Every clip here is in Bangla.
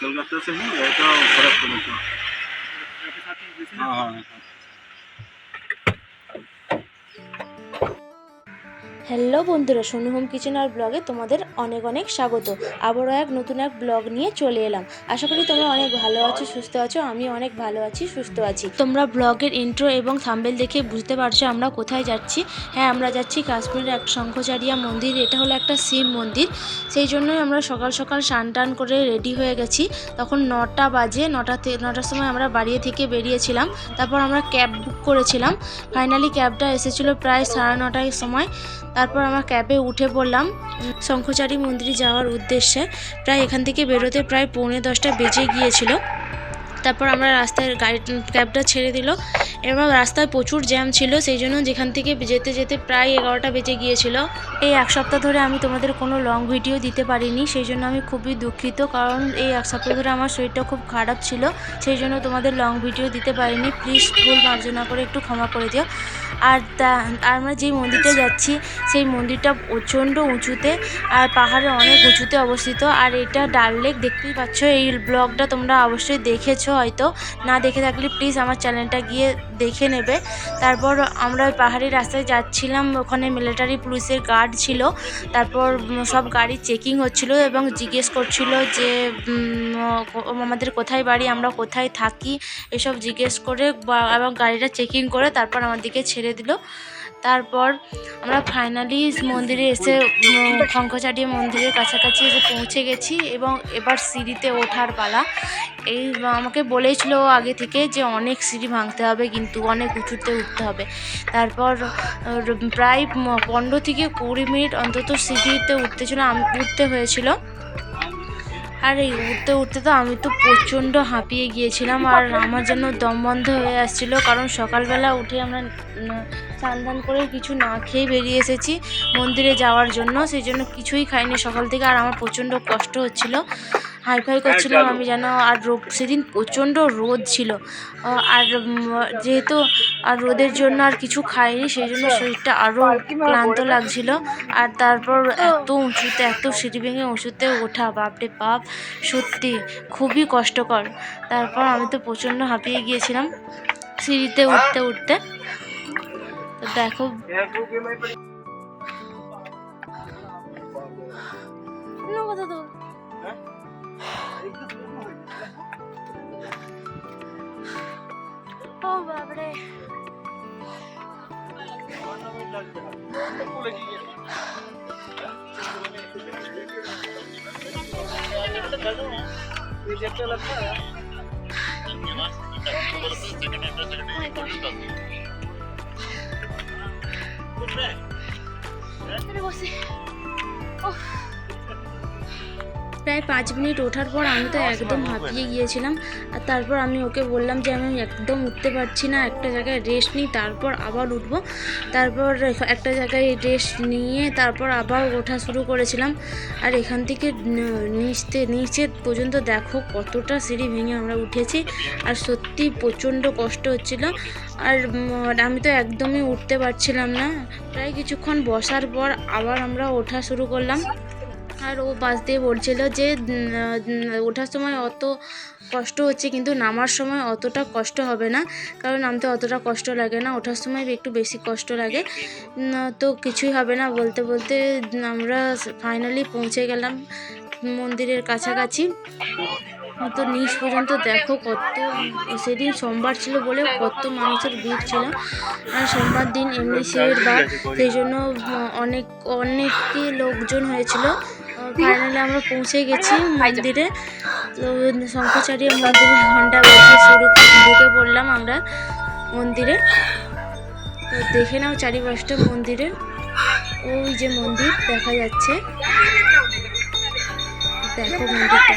कलकत्ता से हूँ रहता हूँ भरतपुर हाँ हाँ।, हाँ। হ্যালো বন্ধুরা, সোনু হোম কিচেন আর ব্লগে তোমাদের অনেক অনেক স্বাগত। আবারও এক নতুন এক ব্লগ নিয়ে চলে এলাম। আশা করি তোমরা অনেক ভালো আছো, সুস্থ আছো আমি অনেক ভালো আছি, সুস্থ আছি। তোমরা ব্লগের ইন্ট্রো এবং থাম্বেল দেখে বুঝতে পারছ আমরা কোথায় যাচ্ছি। হ্যাঁ আমরা যাচ্ছি কাশ্মীরের এক শঙ্খচারিয়া মন্দির, এটা হলো একটা শিব মন্দির। সেই জন্যই আমরা সকাল সকাল স্নান টান করে রেডি হয়ে গেছি। তখন নটা বাজে নটাতে নটার সময় আমরা বাড়ি থেকে বেরিয়েছিলাম। তারপর আমরা ক্যাব বুক করেছিলাম। ফাইনালি ক্যাবটা এসেছিল প্রায় সাড়ে নটার সময়। তারপর আমার ক্যাবে উঠে পড়লাম। শঙ্খচারী মন্দিরে যাওয়ার উদ্দেশ্যে প্রায় এখান থেকে বেরোতে প্রায় পৌনে দশটা বেজে গিয়েছিল। তারপর আমরা রাস্তায় গাড়ি, ক্যাবটা ছেড়ে দিল। এবার রাস্তায় প্রচুর জ্যাম ছিল, সেই জন্য যেখান থেকে যেতে যেতে প্রায় এগারোটা বেজে গিয়েছিল। এই এক সপ্তাহ ধরে আমি তোমাদের কোনো লং ভিডিও দিতে পারিনি, সেই জন্য আমি খুবই দুঃখিত, কারণ এই এক সপ্তাহ ধরে আমার শরীরটা খুব খারাপ ছিল, সেই জন্য তোমাদের লং ভিডিও দিতে পারিনি। প্লিজ ভুল মার্জনা করে একটু ক্ষমা করে দিও। আর তা আর আমরা যেই মন্দিরটা যাচ্ছি, সেই মন্দিরটা প্রচণ্ড উঁচুতে, আর পাহাড়ে অনেক উঁচুতে অবস্থিত, আর এটা ডাল লেক দেখতেই পাচ্ছ, এই ব্লগটা তোমরা অবশ্যই দেখেছ হয়তো। না দেখে থাকলে প্লিজ আমার চ্যানেলটা গিয়ে দেখে নেবে। তারপর আমরা ওই পাহাড়ি রাস্তায় যাচ্ছিলাম, ওখানে মিলিটারি পুলিশের গার্ড ছিল। তারপর সব গাড়ি চেকিং হচ্ছিল এবং জিজ্ঞেস করছিল যে আমাদের কোথায় বাড়ি, আমরা কোথায় থাকি? এসব জিজ্ঞেস করে এবং গাড়িটা চেকিং করে তারপর আমার দিকে ছেড়ে দিল। তারপর আমরা ফাইনালি মন্দিরে এসে উম, মন্দিরের কাছাকাছি এসে পৌঁছে গেছি এবং এবার সিঁড়িতে ওঠার পালা। এই আমাকে বলেছিল আগে থেকে যে অনেক সিঁড়ি ভাঙতে হবে কিন্তু অনেক উঁচুতে উঠতে হবে। তারপর প্রায় পনেরো থেকে কুড়ি মিনিট অন্তত সিঁড়িতে উঠতে ছিল উঠতে হয়েছিল। আর, এই উঠতে উঠতে তো আমি তো প্রচণ্ড হাঁপিয়ে গিয়েছিলাম আর আমার জন্য দম বন্ধ হয়ে আসছিল, কারণ সকালবেলা উঠে আমরা স্নান টান করে কিছু না খেয়ে বেরিয়ে এসেছি মন্দিরে যাওয়ার জন্য, সেই জন্য কিছুই খাইনি সকাল থেকে আর আমার প্রচণ্ড কষ্ট হচ্ছিল। হাইফাই করছিলাম আমি যেন আর রোদ সেদিন প্রচণ্ড রোদ ছিল। আর যেহেতু আর রোদের জন্য আর কিছু খাইনি সেই জন্য শরীরটা আরও ক্লান্ত লাগছিল। আর তারপর এত উঁচুতে এত সিঁড়ি ভেঙে উঁচুতে ওঠা বাপরে বাপ সত্যি খুবই কষ্টকর। তারপর আমি তো প্রচণ্ড হাঁপিয়ে গিয়েছিলাম সিঁড়িতে উঠতে উঠতে। তো দেখো। কথা তো ও প্রায় পাঁচ মিনিট ওঠার পর আমি তো একদম হাঁপিয়ে গিয়েছিলাম। আর তারপর আমি ওকে বললাম যে, আমি একদম উঠতে পারছি না, একটা জায়গায় রেস্ট নিই, তারপর আবার উঠবো। তারপর একটা জায়গায় রেস্ট নিয়ে তারপর আবার ওঠা শুরু করেছিলাম। আর এখান থেকে নিচতে, নিচে পর্যন্ত দেখো কতটা সিঁড়ি ভেঙে আমরা উঠেছি। আর সত্যি প্রচণ্ড কষ্ট হচ্ছিল। আর আমি তো একদমই উঠতে পারছিলাম না। প্রায় কিছুক্ষণ বসার পর আবার আমরা ওঠা শুরু করলাম। আর ও পাশ দিয়ে বলছিল যে ওঠার সময় অত কষ্ট হচ্ছে, কিন্তু নামার সময় অতটা কষ্ট হবে না, কারণ নামতে অতটা কষ্ট লাগে না, ওঠার সময় একটু বেশি কষ্ট লাগে। তো কিছুই হবে না বলতে বলতে, আমরা ফাইনালি পৌঁছে গেলাম মন্দিরের কাছাকাছি। তো নিচ পর্যন্ত দেখো কত, সেদিন সোমবার ছিল বলে কত মানুষের ভিড় ছিল। আর সোমবার দিন এমনি বার সেই জন্য অনেক অনেকই লোকজন হয়েছিল। ফাইনালি আমরা পৌঁছে গেছি মন্দিরে। তো শঙ্করচারিয়া মন্দিরে ঘণ্টা বেজে শুরু ঢুকে পড়লাম আমরা মন্দিরে। তো দেখে নাও চারিপাশটা মন্দিরে। ওই যে মন্দির দেখা যাচ্ছে। দেখো মন্দিরটা।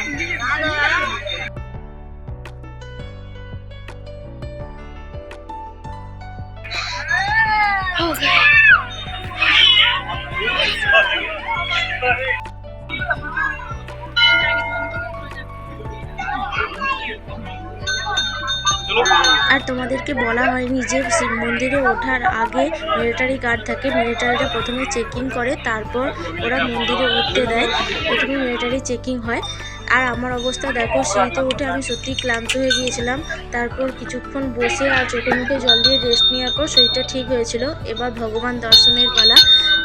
আর তোমাদেরকে বলা হয়নি যে শিব মন্দিরে ওঠার আগে মিলিটারি গার্ড থাকে। মিলিটারিরা প্রথমে চেকিং করে, তারপর ওরা মন্দিরে উঠতে দেয়। প্রথমে মিলিটারি চেকিং হয়। আর আমার অবস্থা দেখো সিঁড়িতে উঠে আমি সত্যিই ক্লান্ত হয়ে গিয়েছিলাম। তারপর কিছুক্ষণ বসে আর চোখে মুখে জল দিয়ে রেস্ট নেওয়ার পর শরীরটা ঠিক হয়েছিল। এবার ভগবান দর্শনের পালা।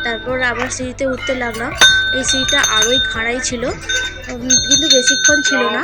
তারপর আবার সিঁড়িতে উঠতে লাগলাম। এই সিঁড়িটা আরোই খাড়াই ছিল। কিন্তু বেশিক্ষণ ছিল না।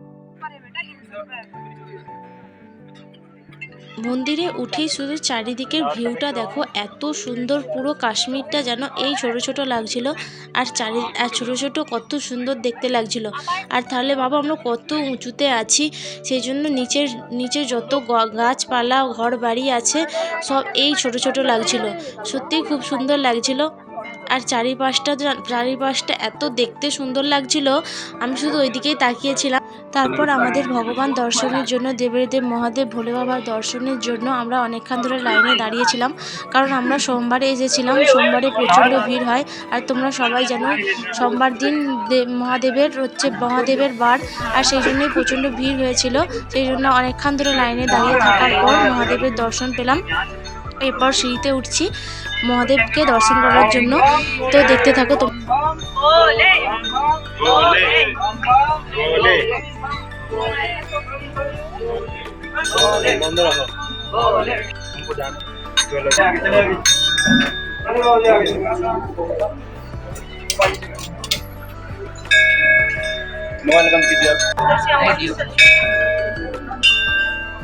মন্দিরে উঠেই শুধু চারিদিকের ভিউটা দেখো, এত সুন্দর পুরো কাশ্মীরটা যেন এই ছোট ছোট লাগছিল, আর চারি, আর ছোটো ছোটো কত সুন্দর দেখতে লাগছিল। আর তাহলে বাবা, আমরা কত উঁচুতে আছি সেই জন্য নিচের, নিচে যত গাছপালা ঘর বাড়ি আছে, সব এই ছোট ছোট লাগছিল। সত্যিই খুব সুন্দর লাগছিল। আর চারিপাশটা চারিপাশটা এত দেখতে সুন্দর লাগছিল, আমি শুধু ওইদিকেই তাকিয়েছিলাম। তারপর আমাদের ভগবান দর্শনের জন্য দেবের দেব মহাদেব, ভোলে বাবার দর্শনের জন্য আমরা অনেকক্ষণ ধরে লাইনে দাঁড়িয়েছিলাম। কারণ আমরা সোমবারে এসেছিলাম, সোমবারে প্রচণ্ড ভিড় হয়। আর তোমরা সবাই জানো, সোমবার দিন মহাদেবের হচ্ছে মহাদেবের বার। আর সেই জন্যই প্রচণ্ড ভিড় হয়েছিল। সেই জন্য অনেকক্ষণ ধরে লাইনে দাঁড়িয়ে থাকার পর মহাদেবের দর্শন পেলাম। এরপর সিঁড়িতে উঠছি মহাদেবকে দর্শন করার জন্য। তো দেখতে থাকো তো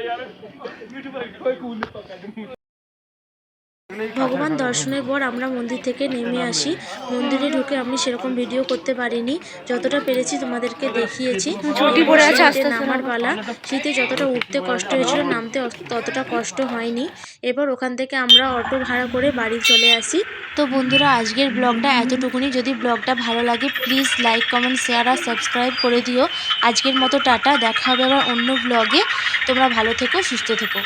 ਯਾਰ ਕੋਈ ਕੂਲ ਨਹੀਂ ਪੱਕਾ ভগবান দর্শনের পর আমরা মন্দির থেকে নেমে আসি। মন্দিরে ঢুকে আমি সেরকম ভিডিও করতে পারিনি। যতটা পেরেছি তোমাদেরকে দেখিয়েছি। নামার পালা। শীতে যতটা উঠতে কষ্ট হয়েছিল নামতে ততটা কষ্ট হয়নি। এবার ওখান থেকে আমরা অটো ভাড়া করে বাড়ি চলে আসি। তো বন্ধুরা আজকের ব্লগটা এতটুকুনি। যদি ব্লগটা ভালো লাগে প্লিজ লাইক কমেন্ট শেয়ার আর সাবস্ক্রাইব করে দিও। আজকের মতো টাটা। দেখা হবে আবার অন্য ব্লগে। তোমরা ভালো থেকো সুস্থ থেকো।